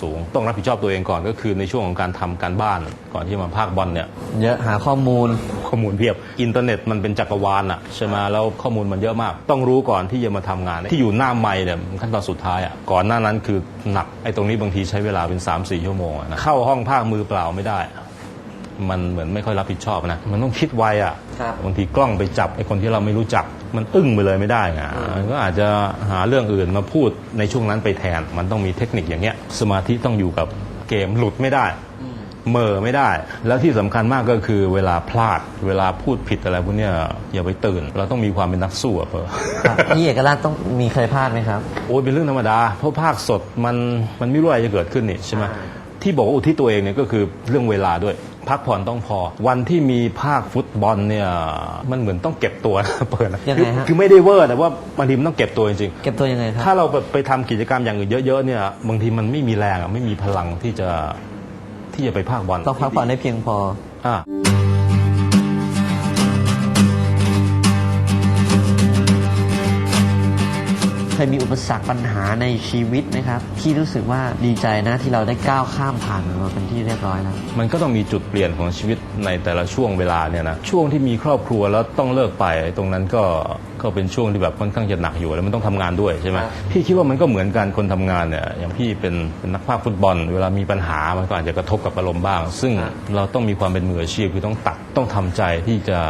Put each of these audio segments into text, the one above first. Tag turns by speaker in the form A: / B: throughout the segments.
A: สูง ต้องรับผิดชอบตัวเองก่อนก็คือในช่วงของการทำการบ้านก่อนที่จะมาภาคบอลเนี่ย
B: เยอะหาข้อมูล
A: ข้อมูลเพียบ อินเทอร์เน็ตมันเป็นจักรวาลอะใช่ไหมแล้วข้อมูลมันเยอะมาก ต้องรู้ก่อนที่จะมาทำงาน ที่อยู่หน้าไม่เนี่ยมันขั้นตอนสุดท้ายอะก่อนหน้านั้นคือหนักไอ้ตรงนี้บางทีใช้เวลาเป็น 3 4 ชั่วโมงอะนะเข้าห้องภาคมือเปล่าไม่ได้ มันเหมือนไม่ค่อยรับผิดชอบนะ มันต้องคิดไวอะ
B: ครับ
A: บางทีกล้องไปจับไอ้คนที่เราไม่รู้จัก มันอึ้งไปเลยไม่ได้ไงมันก็อาจจะหาเรื่องอื่นมาพูดในช่วงนั้นไปแทน มันต้องมีเทคนิคอย่างเงี้ย สมาธิต้องอยู่กับเกมหลุดไม่ได้เหม่อไม่ได้ แล้วที่สำคัญมากก็คือเวลาพลาด เวลาพูดผิดอะไรพวกเนี้ยอย่าไปตื่น เราต้องมีความเป็นนักสู้อะเพอ
B: ครับพี่เอกราชต้องมีเคยพลาดไหมครับ
A: โอ้ยเป็นเรื่องธรรมดา เพราะภาคสดมันมันไม่รู้อะไรจะเกิดขึ้นนี่ใช่ไหม
B: ใช่
A: ที่บอกว่าอุทิศตัวเองเนี่ยก็คือเรื่องเวลาด้วย พักผ่อนต้องพอ วันที่มีภาคฟุตบอลเนี่ยมันเหมือนต้องเก็บตัวนะเปิดนะ
B: ยัง
A: คือ
B: ไงฮะ
A: คือไม่ได้เวอร์แต่ว่าบางทีมันต้องเก็บตัวจริง
B: เก็บตัวยังไงค
A: ๆ
B: รับ
A: ถ้าเราแบบไปทำกิจกรรมอย่างอื่นเยอะๆเนี่ยบางทีมันไม่มีแรงอะไม่มีพลังที่จะที่จะไปภาคบอล
B: ต้องพักผ่อนได้เพียงพอ
A: อ่า
B: เคยมีอุปสรรคปัญหาในชีวิตไหมครับที่รู้สึกว่าดีใจนะที่เราได้ก้าวข้ามผ่านมันมาเป็นที่เรียบร้อยแล้ว
A: มันก็ต้องมีจุดเปลี่ยนของชีวิตในแต่ละช่วงเวลาเนี่ยนะช่วงที่มีครอบครัวแล้วต้องเลิกไปตรงนั้นก็ก็เป็นช่วงที่แบบค่อนข้างจะหนักอยู่แล้วมันต้องทำงานด้วยใช่ไหม
B: ครับ
A: พี่คิดว่ามันก็เหมือนกันคนทำงานเนี่ยอย่างพี่เป็นเป็นนักภาคฟุตบอล เวลามีปัญหามันก็อาจจะกระทบกับอารมณ์บ้าง ซึ่งเราต้องมีความเป็นมืออาชีพคือต้องตัดต้องทำใจที่จะ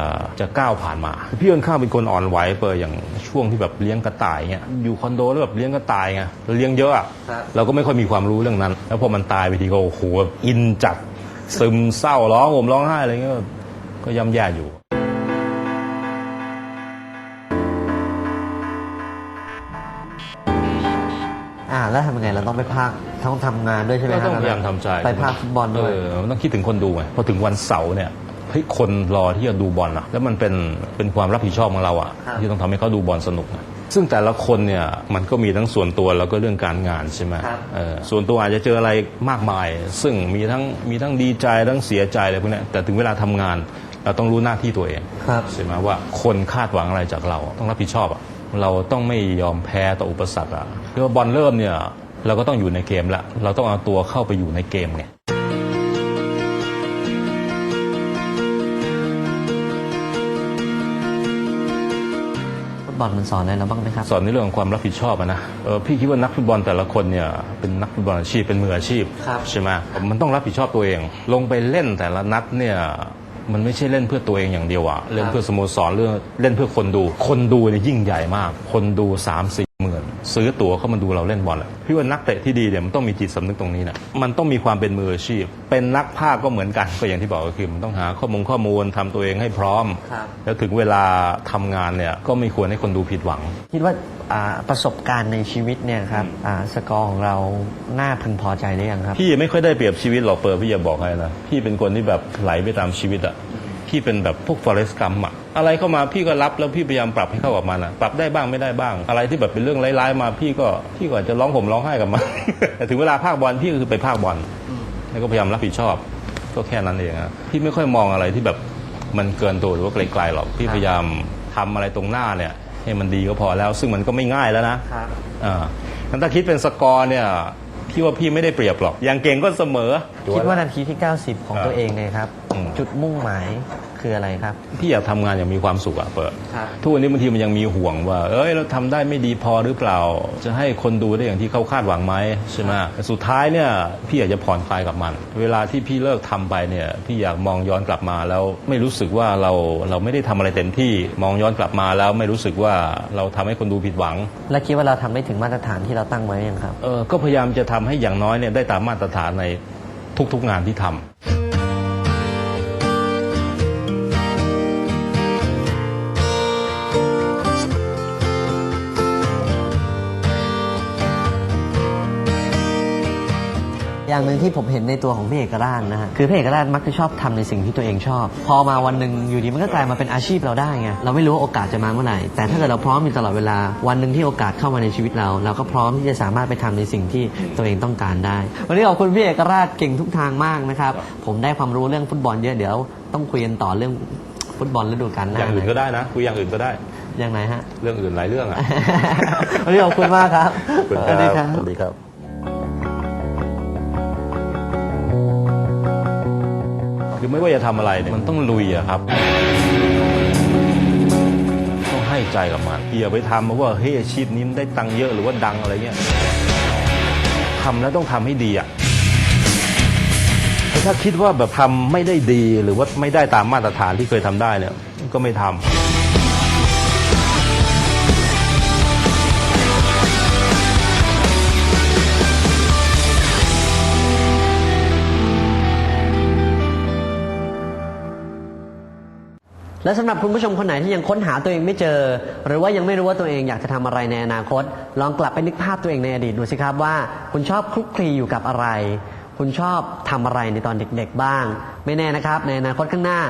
A: จะก้าวผ่านมาพี่ค่อนข้างเป็นคนอ่อนไหวเปิดอย่างช่วงที่แบบเลี้ยงกระต่ายเงี้ยอยู่คอนโดแล้วแบบเลี้ยงกระต่ายไงแล้วเลี้ยงเยอะอะ
B: ครับ
A: เราก็ไม่ค่อยมีความรู้เรื่องนั้น แล้วพอมันตายไปทีก็โอ้โหอินจัดซึมเศร้าร้องห่มร้องไห้อะไรเงี้ยก็ก็ย่ำแย่อยู่
B: อ่าแล้วทำยังไงเราต้องไปภาคต้องทำงานด้วยใช่ไหม
A: ก็
B: ครั
A: ต้องพยายามทำใจ
B: ไปภาคฟุตบอลด้วย
A: เออมันต้องคิดถึงคนดูไงพอถึงวันเสาร์เนี่ยเฮ้ยคนรอที่จะดูบอลอะแล้วมันเป็นเป็นความรับผิดชอบของเราอะ
B: ครับ
A: ที่ต้องทำให้เขาดูบอลสนุกนะซึ่งแต่ละคนเนี่ยมันก็มีทั้งส่วนตัวแล้วก็เรื่องการงานใช่ไหม
B: ครับ
A: เออส่วนตัวอาจจะเจออะไรมากมาย ซึ่งมีทั้งมีทั้งดีใจทั้งเสียใจอะไรพวกเนี้ยแต่ถึงเวลาทำงาน เราต้องรู้หน้าที่ตัวเอง
B: ครับ
A: ใช่ไหมว่าคนคาดหวังอะไรจากเราต้องรับผิดชอบอะ เราต้องไม่ยอมแพ้ต่ออุปสรรคอะเรียกว่าบอลเริ่มเนี่ยเราก็ต้องอยู่ในเกมละเราต้องเอาตัวเข้าไปอยู่ในเกมไง
B: ฟุตบอลมันสอนอะไรเราบ้างไหมครับ
A: สอนในเรื่องของความรับผิดชอบอะนะเออพี่คิดว่านักฟุตบอลแต่ละคนเนี่ยเป็นนักฟุตบอลอาชีพเป็นมืออาชีพ
B: ครับ
A: ใช่ไหมมันต้องรับผิดชอบตัวเอง ลงไปเล่นแต่ละนัดเนี่ย มันไม่ใช่เล่นเพื่อตัวเองอย่างเดียวอะเล่นเพื่อสโมสรเรื่องเล่นเพื่อคนดู คนดูเนี่ยยิ่งใหญ่มาก คนดู3 4 เหมือนซื้อตั๋วเข้ามาดูเราเล่นบอลแหละพี่ว่านักเตะที่ดีเนี่ยมันต้องมีจิตสำนึกตรงนี้นะมันต้องมีความเป็นมืออาชีพ เป็นนักภาพก็เหมือนกันก็อย่างที่บอกก็คือมันต้องหาข้อมูลข้อมูลทำตัวเองให้พร้อม แล้วถึงเวลาทำงานเนี่ยก็ไม่ควรให้คนดูผิดหวัง
B: คิดว่าประสบการณ์ในชีวิตเนี่ยครับสกอร์ของเราน่าพึงพอใจหรือยังครับ
A: พี่ไม่ค่อยได้เปรียบชีวิตหรอกเปิดพี่อย่าบอกให้นะพี่เป็นคนที่แบบไหลไปตามชีวิตอะ พี่เป็นแบบพวก forest gump อะอะไรเข้ามาพี่ก็รับแล้วพี่พยายามปรับให้เข้ากับมันอะปรับได้บ้างไม่ได้บ้าง อะไรที่แบบเป็นเรื่องร้ายๆมาพี่ก็พี่ก็อาจจะร้องผมร้องไห้กับมันแต่ถึงเวลาภาคบอลพี่ก็คือไปภาคบอลแล้วก็พยายามรับผิดชอบ ก็แค่นั้นเองอะพี่ไม่ค่อยมองอะไรที่แบบมันเกินตัวหรือว่าไกลๆหรอกพี่พยายามทำอะไรตรงหน้าเนี่ย ให้มันดีก็พอแล้ว ซึ่งมันก็ไม่ง่ายแล้วนะ
B: ครับ
A: อ่างั้นถ้าคิดเป็นสกอร์เนี่ยพี่ว่าพี่ไม่ได้เปรียบหรอกอย่างเก่งก็เสมอ
B: คิดว่านาทีที่ 90 ของ
A: ครับ
B: ตัวเองเนี่ยครับ
A: อืม
B: จุดมุ่งหมายคืออะไรครับ
A: พี่อยากทำงานอย่างมีความสุขอะเปิด
B: ครับ
A: ทุกวันนี้บางทีมันยังมีห่วงว่า เอ้ยเราทำได้ไม่ดีพอหรือเปล่า จะให้คนดูได้อย่างที่เขาคาดหวังไหมใช่ไหมแต่สุดท้ายเนี่ยพี่อยากจะผ่อนคลายกับมัน เวลาที่พี่เลิกทำไปเนี่ยพี่อยากมองย้อนกลับมาแล้วไม่รู้สึกว่าเราเราไม่ได้ทำอะไรเต็มที่มองย้อนกลับมาแล้วไม่รู้สึกว่าเราทำให้คนดูผิดหวัง
B: และคิดว่าเราทำได้ถึงมาตรฐานที่เราตั้งไว้ยังครับ
A: เออก็พยายามจะทำให้อย่างน้อยเนี่ยได้ตามมาตรฐานในทุกๆงานที่ทำ
B: อย่างหนึ่งที่ผมเห็นในตัวของพี่เอกราชนะฮะคือพี่เอกราชมักจะชอบทำในสิ่งที่ตัวเองชอบ พอมาวันหนึ่งอยู่ดีมันก็กลายมาเป็นอาชีพเราได้ไงเราไม่รู้ว่าโอกาสจะมาเมื่อไหร่แต่ถ้าเกิดเราพร้อมอยู่ตลอดเวลาวันหนึ่งที่โอกาสเข้ามาในชีวิตเรา เราก็พร้อมที่จะสามารถไปทำในสิ่งที่ตัวเองต้องการได้ วันนี้ขอบคุณพี่เอกราชเก่งทุกทางมากนะครับผมได้ความรู้เรื่องฟุตบอลเยอะเดี๋ยว ต้องคุยกันต่อเรื่องฟุตบอลฤดูกาลหน้า
A: อย่างอื่นก็ได้นะคุยอย่างอื่นก็ได้
B: อย่างไหนฮะ
A: เรื่องอื่นหลายเรื่องอะ
B: วันนี้ขอบคุณมากครับ
A: ขอบคุณ
B: สวัสดีครับ
A: สวัสดีครับ คือไม่ว่าจะทำอะไรเนี่ยมันต้องลุยอะครับ ต้องให้ใจกับมันอย่าไปทำเพราะว่าเฮ้ยอาชีพนี้มันได้ตังค์เยอะหรือว่าดังอะไรเงี้ยทำแล้วต้องทำให้ดีอะถ้าคิดว่าแบบทำไม่ได้ดีหรือว่าไม่ได้ตามมาตรฐานที่เคยทำได้เนี่ยก็ไม่ทำ
B: และสำหรับคุณผู้ชมคนไหนที่ยังค้นหาตัวเองไม่เจอ หรือว่ายังไม่รู้ว่าตัวเองอยากจะทำอะไรในอนาคต ลองกลับไปนึกภาพตัวเองในอดีตดูสิครับว่า คุณชอบคลุกคลีอยู่กับอะไร คุณชอบทำอะไรในตอนเด็กๆบ้าง ไม่แน่นะครับ ในอนาคตข้างหน้า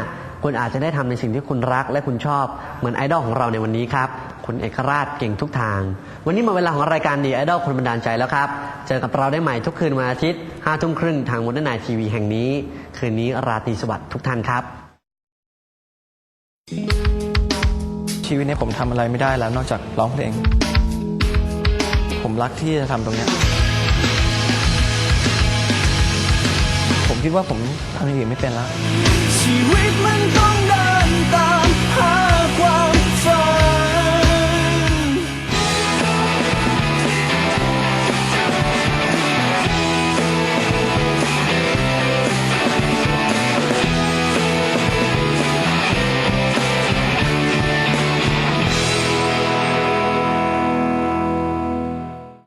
B: คุณอาจจะได้ทำในสิ่งที่คุณรัก และคุณชอบเหมือนไอดอลของเราในวันนี้ครับคุณเอกราชเก่งทุกทาง วันนี้มดเวลาของรายการดีไอดอลคนบันดาลใจแล้วครับ เจอกับเราได้ใหม่ทุกคืนวันอาทิตย์ห้าทุ่มครึ่งทางวันนายทีวีแห่งนี้ คืนนี้ราตรีสวัสดิ์ทุกท่านครับ
C: ชีวิตนี้ผมทำอะไรไม่ได้แล้วนอกจากร้องเพลง ผมรักที่จะทำตรงเนี้ยผมคิดว่าผมทำอย่างอื่นไม่เป็นแล้ว
D: ชีวิตมันต้อง